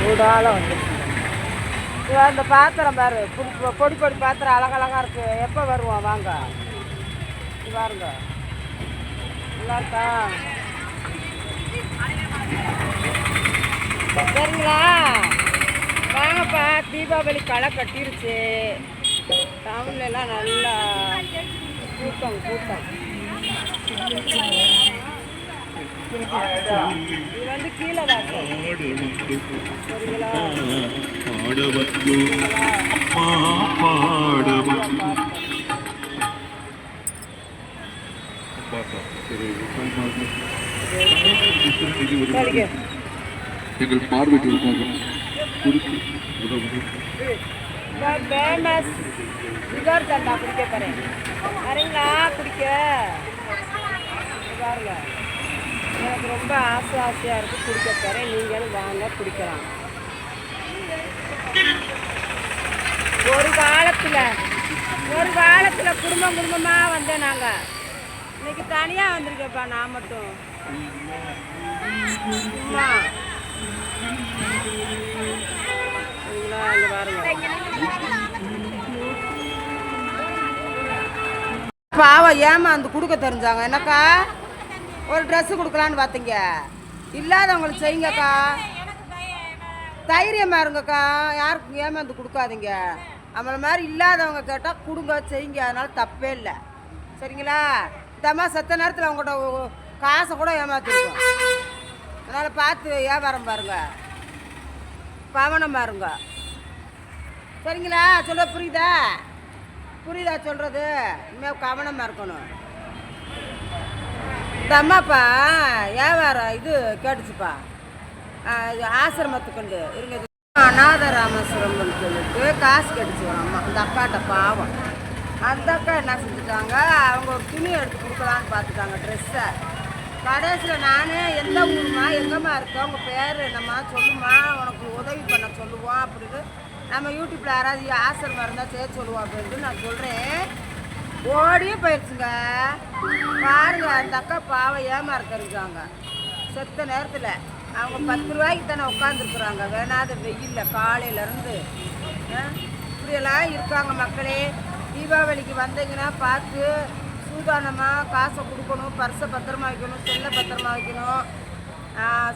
சூடால வந்துருச்சு. இது அந்த பாத்திரம் பாரு புடி- பொடி பொடி பாத்திரம் அழகழகாக இருக்கு. எப்போ வருவோம் வாங்க. இது பாருங்க. நல்லா இருக்கா? சரிங்களா? வாங்கப்பா. தீபாவளி களை கட்டிருச்சு. டவுன்ல எல்லாம் நல்லா கூட்டம் கூட்டம் இது வந்து கீழே வாசல் சரிங்களா பாடவத்து பாடவத்து எங்கள் பார்வைக்கு குறித்து ஃபேமஸ் சுகர் தண்டா குடிக்க போகிறேன் வரீங்களா குடிக்க பாருங்க. எனக்கு ரொம்ப ஆசை ஆசையாக இருக்குது குடிக்க போகிறேன் நீங்களும் வாங்க குடிக்கலாம். ஒரு காலத்தில் ஒரு காலத்தில் குடும்பம் குடும்பமாக வந்தேன் நாங்கள் இன்னைக்கு தனியாக வந்திருக்கேன்ப்பா நான் மட்டும். சும்மா சரிங்களா இங்க பாருங்க. கொடுக்க தெரிஞ்சாங்க? என்னக்கா? ஒரு ட்ரெஸ்ஸு கொடுக்கலான்னு பார்த்தீங்க இல்லாதவங்களுக்கு செய்யுங்கக்கா. தைரியமாக இருங்கக்கா. யாருக்கும் ஏமாந்து கொடுக்காதீங்க. நம்மளை மாதிரி இல்லாதவங்க கேட்டால் கொடுங்க செய்யுங்க. அதனால் தப்பே இல்லை. சரிங்களா? இந்தம்மா செத்த நேரத்தில் அவங்கள்ட்ட காசை கூட ஏமாத்திருக்கோம். அதனால் பார்த்து வியாபாரம் பாருங்க. பவனம் பாருங்க சரிங்களா? சொல்ல புரியுதா? புரியுதா சொல்கிறது இனிமேல் கவனமாக இருக்கணும். இந்த அம்மாப்பா வியாபாரம் இது கேட்டுச்சுப்பா. ஆசிரமத்துக்கு இது இருங்க இது சொல்லிட்டு காசு கேட்டுச்சு ஒரு அம்மா. இந்த அக்காட்ட பாவம். அந்த அக்கா என்ன செஞ்சுட்டாங்க அவங்க ஒரு துணி எடுத்து கொடுக்கலான்னு பார்த்துட்டாங்க ட்ரெஸ்ஸை கடைசியில் நானே எந்த ஊருமா எங்கம்மா இருக்க? உங்கள் பேர் என்னம்மா? சொல்லுமா உனக்கு உதவி பண்ண சொல்லுவோம் அப்படின்னு நம்ம யூடியூப்பில் யாராவது ஆசிரமம் இருந்தால் சேர்த்து சொல்லுவோம் அப்படின்ட்டு நான் சொல்கிறேன் ஓடியே போயிடுச்சுங்க பாருங்க அந்த அக்கா பாவம் ஏமாறுக்கிறாங்க செத்த நேரத்தில் அவங்க பத்து ரூபாய்க்கு தானே உட்காந்துருக்குறாங்க வேணாத வெயிலில் காலையிலேருந்து இப்படியெல்லாம் இருக்காங்க மக்களே. தீபாவளிக்கு வந்தீங்கன்னா பார்த்து சூதானமாக காசை கொடுக்கணும் பர்ஸை பத்திரமா வைக்கணும் செல்லை பத்திரமா வைக்கணும்.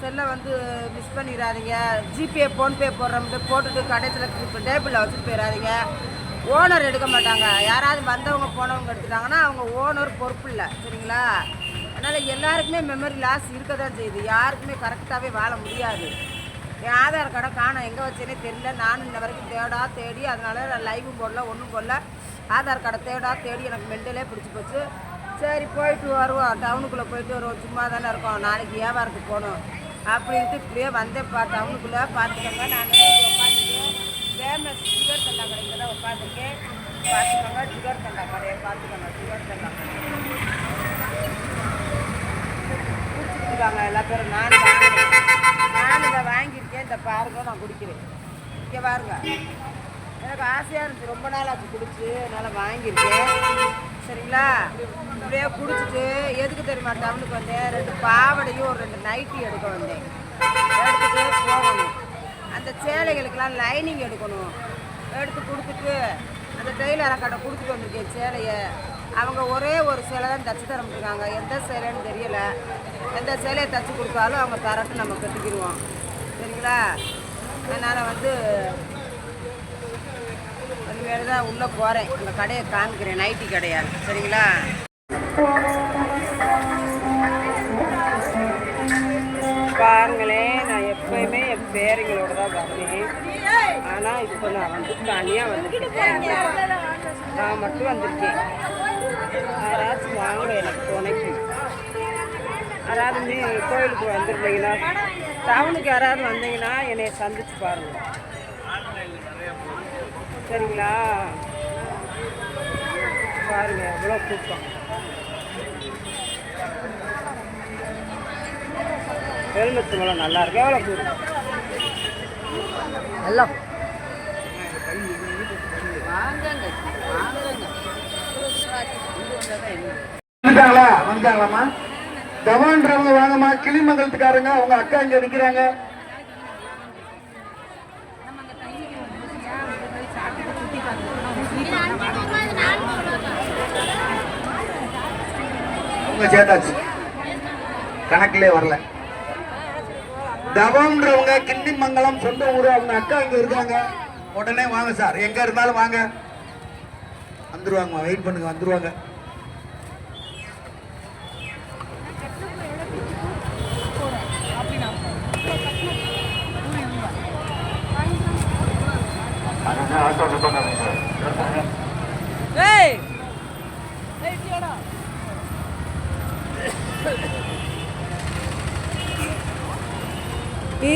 செல்லை வந்து மிஸ் பண்ணிடாதீங்க. ஜிபே ஃபோன்பே போடுறோம்ட்டு போட்டுட்டு கடைசியில் டேபிளில் வச்சுட்டு போயிடாதீங்க. ஓனர் எடுக்க மாட்டாங்க. யாராவது வந்தவங்க போனவங்க எடுத்துட்டாங்கன்னா அவங்க ஓனர் பொறுப்பு இல்லை. சரிங்களா? அதனால் எல்லாருக்குமே மெமரி லாஸ் இருக்க தான் செய்யுது. யாருக்குமே கரெக்டாகவே வாழ முடியாது. என் ஆதார் கார்டை காணோம். எங்கே வச்சேனே தெரியல. நானும் இன்ன வரைக்கும் தேடா தேடி அதனால் நான் லைவும் போடல ஒன்றும் போடல. ஆதார் கார்டை தேடா தேடி எனக்கு மெண்டலே பிடிச்சி போச்சு. சரி போயிட்டு வருவோம். டவுனுக்குள்ளே போயிட்டு வருவோம். சும்மா தானே இருக்கோம். நாளைக்கு வியாபாரத்துக்கு போகணும். அப்படின்ட்டு இப்படியே வந்தேன்ப்பா டவுனுக்குள்ளே பார்த்துக்கோங்க நான் ஃபேமஸ் சுகர் தண்டா கடைக்கு தான் உட்காந்துருக்கேன் பார்த்துக்கோங்க சுகர் தண்டா கடையை பார்த்துக்கோங்க சுகர் தண்டா கடை குடிச்சிருக்காங்க எல்லா பேரும். நான் நான் இதை வாங்கியிருக்கேன். இந்த பாருங்க நான் குடிக்கிறேன். இங்கே பாருங்க. எனக்கு ஆசையாக இருந்துச்சு. ரொம்ப நாள் ஆச்சு குடிச்சு. அதனால் வாங்கியிருக்கேன். சரிங்களா? இப்படியே குடிச்சிட்டு எதுக்கு தெரியுமா டவுனுக்கு வந்தேன்? ரெண்டு பாவடையும் ஒரு ரெண்டு நைட்டி எடுக்க வந்தேன். எடுத்துட்டு போகணும். அந்த சேலைகளுக்கெல்லாம் லைனிங் எடுக்கணும். எடுத்து கொடுத்துட்டு அந்த டெய்லர் கடை கொடுத்துட்டு வந்திருக்கேன் சேலையை. அவங்க ஒரே ஒரு சேலை தான் தச்சு தர முடியாங்க எந்த சேலைன்னு தெரியல. எந்த சேலையை தச்சு கொடுத்தாலும் அவங்க தரட்டு நம்ம கட்டிக்கிடுவோம். சரிங்களா? அதனால் வந்து இனிமேல் தான் உள்ளே போகிறேன் அந்த கடையை காமிக்கிறேன். நைட்டி கடையால். சரிங்களா? பாருங்களேன். எப்பயுமே என் பேருங்களோட தான் வருவேன் ஆனால் இப்போ நான் வந்து தனியாக வந்துருக்கேன் நான் மட்டும் வந்திருக்கேன். யாராச்சும் வாங்க எனக்கு துணைக்கு. யாராவது நீ கோயிலுக்கு வந்துருந்தீங்கன்னா டவுனுக்கு யாராவது வந்தீங்கன்னா என்னை சந்திச்சு பாருங்க. சரிங்களா? பாருங்க எவ்வளோ கூட்டம். எலுமிச்சை பழம் நல்லா இருக்கு? எவ்வளோ கூறு எல்லாம் வந்துட்டாங்களா? வந்துட்டாங்களாமா தவான்றவங்க வாங்கம்மா. கிளிமங்கலத்துக்காரங்க. அவங்க அக்கா இங்க நிக்கிறாங்க. உங்க சேர்த்தாச்சு கணக்கிலே வரல. தவம்ன்றவங்க கிண்டிமங்கலம் சொந்த ஊர் அவங்க அக்கா இங்க இருக்காங்க. உடனே வாங்க சார். எங்க இருந்தாலும் வாங்க. வந்துருவாங்க வெயிட் பண்ணுங்க. வந்துருவாங்க. ஏய்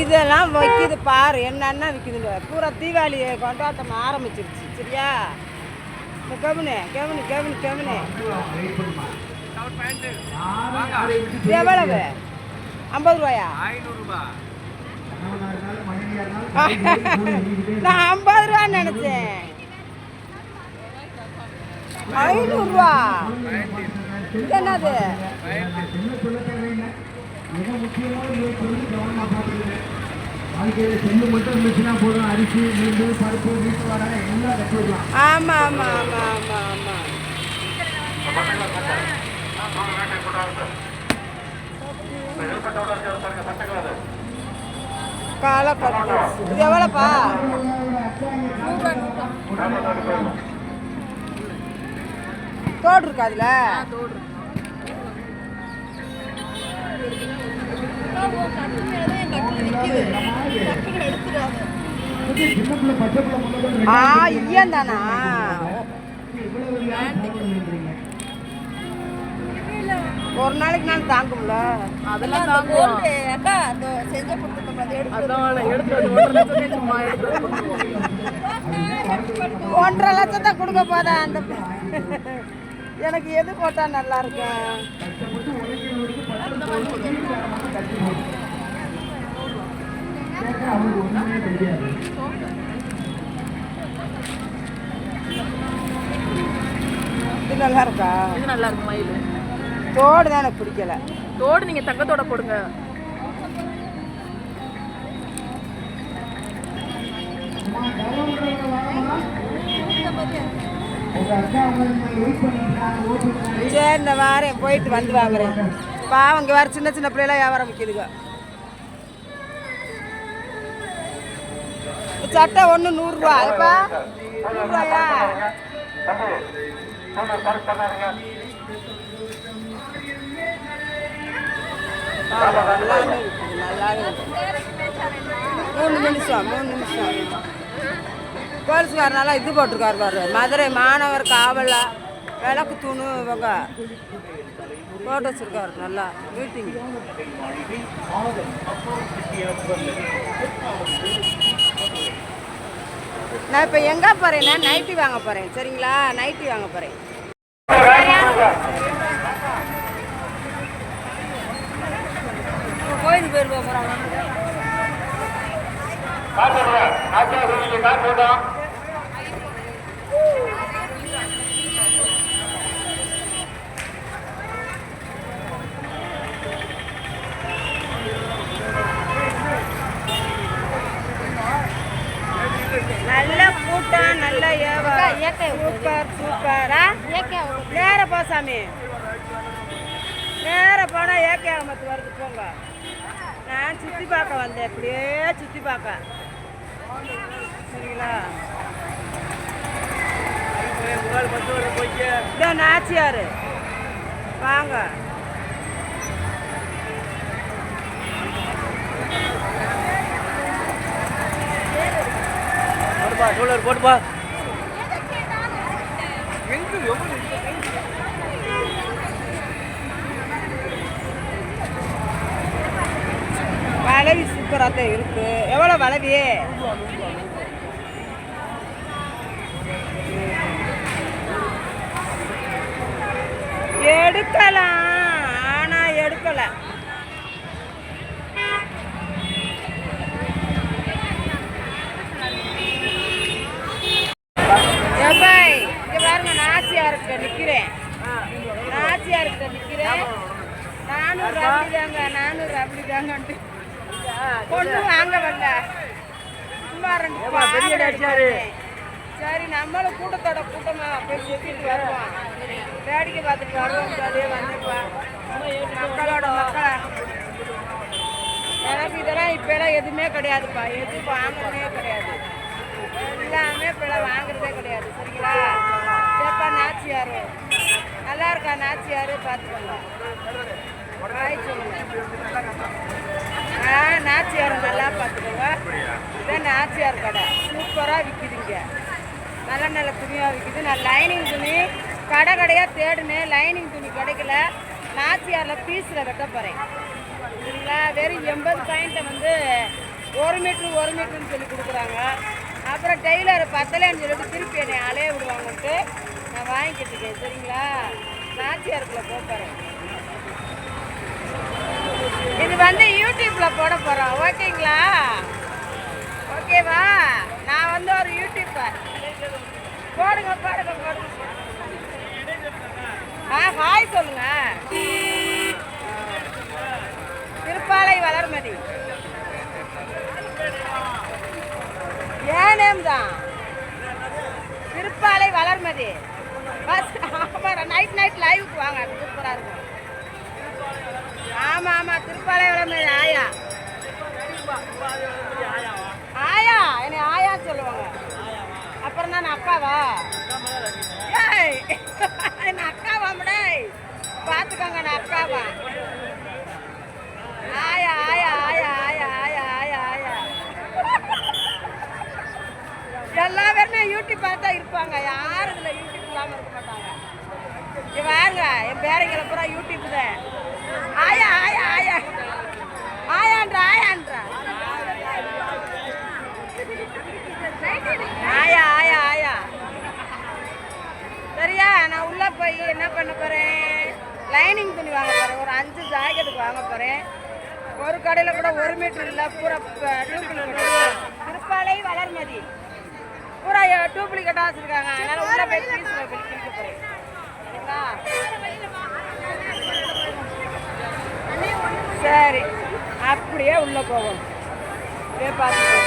இதெல்லாம் விற்கிது பாரு என்னென்ன விற்கிதுங்க பூரா தீபாவளி கொண்டாட்டம் ஆரம்பிச்சிருச்சு சரியா? இந்த கவுனு கவுனு கவுனு கவுனு. எவ்வளவு? ஐம்பது ரூபாயா? நான் ஐம்பது ரூபா நினைச்சேன். ஐநூறுரூவா இது என்னது ஆமா ஆமா ஆமா ஆமா ஆமா. காலை கட்டு இது எவ்வளோப்பா? தோடு இருக்கா. அதுல ஆ ஐயன் தானா ஒரு நாளைக்கு நான் தாங்கும்ல? அதெல்லாம் தாங்குவோம். எடுத்து வந்து ஒன்றரை லட்சம் சும்மா எடுத்து. ஒன்றரை லட்சம் தான் கொடுக்க போதா அந்த எனக்கு எது போட்டா நல்லா இருக்கும்? இது நல்லா இருக்கா? இது நல்லா இருக்கு மயில் தோடு தான் எனக்கு பிடிக்கல. தோடு நீங்க தங்கத்தோட போடுங்க. சரி இந்த வாரேன் போயிட்டு வந்து வாங்குறேன். பாவம் இங்கே வர சின்ன சின்ன பிள்ளைலாம் வியாபாரம் விற்கிதுங்க சட்டை ஒன்று நூறுரூவா எப்பா? நூறுரூவாயா மூணு நிமிஷம் மூணு நிமிஷம். போலீஸ்காரனால இது போட்டிருக்காரு பாரு. மதுரை மாணவர் காவலா விளக்கு தூணு இவங்க. போட்டு வச்சிருக்காரு நல்லா. மீட்டிங் நான் இப்போ எங்கே போகிறேன்னா நைட்டி வாங்க போகிறேன் சரிங்களா? நைட்டி வாங்க போகிறேன் கோயிலுக்கு போயிருக்க போகிறாங்க நல்ல கூட்டம் நல்ல வியாபாரம் சூப்பர் சூப்பரா நேர போ சாமி. நேர போனா ஏகே அகமத்து வருது போங்க. நான் சுத்தி பார்க்க வந்தேன் இப்படியே சுத்தி பார்க்க. சரிங்களா? இதோ நாச்சியாரு. வாங்க. வளவி சூப்பராக தான் இருக்கு. எவ்வளோ வளவி? எடுக்கலாம். ஆனால் எடுக்கலை எப்பாய் இங்க பாருங்க நாச்சியார்கிட்ட நிக்கிறேன். நாச்சியார்கிட்ட நிக்கிறேன். நானூறு அப்படிதாங்க நானூறு அப்படிதாங்கன்ட்டு பொண்ணு வாங்க வரல சும்மா ரெண்டு. சரி நம்மளும் கூட்டத்தோட கூட்டமா போய் சுத்திட்டு வருவோம். வேடிக்கை பார்த்துட்டு வருவோம் அதே வந்துப்பா. மக்களோட மக்களா எனக்கு இதெல்லாம் இப்பெல்லாம் எதுவுமே கிடையாதுப்பா. எதுவும் வாங்குறதே கிடையாது. எல்லாமே இப்பெல்லாம் வாங்குறதே கிடையாது. சரிங்களா? சேப்பா நாச்சியார்? நல்லா இருக்கா நாச்சியார்? பார்த்துக்கோங்க. ஹாய் சொல்லுங்க. ஆ நாச்சியார் நல்லா பார்த்துக்கோங்க. இதான் நாச்சியார் கடை. சூப்பராக விற்கிதுங்க நல்ல நல்ல துணியாக விற்கிது நான் லைனிங் துணி கடை கடையாக தேடினேன். லைனிங் துணி கிடைக்கல. நாச்சியாரில் பீஸில் வெட்ட போகிறேன் சரிங்களா? வெறும் எண்பது பாயிண்ட்டை வந்து ஒரு மீட்ரு ஒரு மீட்ருன்னு சொல்லி கொடுக்குறாங்க. அப்புறம் டெய்லர் பத்தலைன்னு சொல்லிட்டு திருப்பி என்னை அலைய விடுவாங்கன்ட்டு நான் வாங்கிக்கிட்டு இருக்கேன் சரிங்களா? நாச்சியாருக்குள்ள போகிறேன் இது வந்து யூடியூப்ல போட போகிறோம் ஓகேங்களா? ஓகேவா? நான் வந்து ஒரு யூடியூப்பர் போடுங்க போடுங்க போடுங்க. ஆ ஹாய் சொல்லுங்க திருப்பாலை வளர்மதி ஏன் நேம் தான் திருப்பாலை வளர்மதி. பஸ் ஆமாம் நைட் நைட் லைவுக்கு வாங்க. சூப்பராக இருக்கும். ஆமா ஆமா திருப்பாலை வளர்மதி ஆயா. ஆயா என்னை ஆயா சொல்லுவாங்க. அப்புறம் நான் அக்காவா ஏய் என்ன அக்காவா டேய் பார்த்துக்கோங்க நான் அக்காவா? ஆயா ஆயா ஆயா ஆயா ஆயா ஆயா ஆயா எல்லா பேருமே யூடியூப் பார்த்தா இருப்பாங்க. யாரும் இதில் யூடியூப் இல்லாமல் இருக்க மாட்டாங்க. வாங்க என் பேரைங்களை பூரா யூடியூப் தான் ஆயா ஆயா ஆயா. ஆயான்ற ஆயான்ற. ஆயா ஆயா ஆயா. சரியா நான் உள்ளே போய் என்ன பண்ண போகிறேன் லைனிங் துணி வாங்க போகிறேன் ஒரு அஞ்சு ஜாக்கெட்டுக்கு வாங்க போகிறேன் ஒரு கடையில் கூட ஒரு மீட்டர் இல்லை பூரா திருப்பாலை வளர்மதி. பூரா டூப்ளிகேட்டாக வச்சுருக்காங்க. அதனால உள்ள போய் பீஸில் போய் கிழிக்க போறேன் சரிங்களா சரி அப்படியே உள்ள போவோம். அப்படியே பார்த்துக்கோ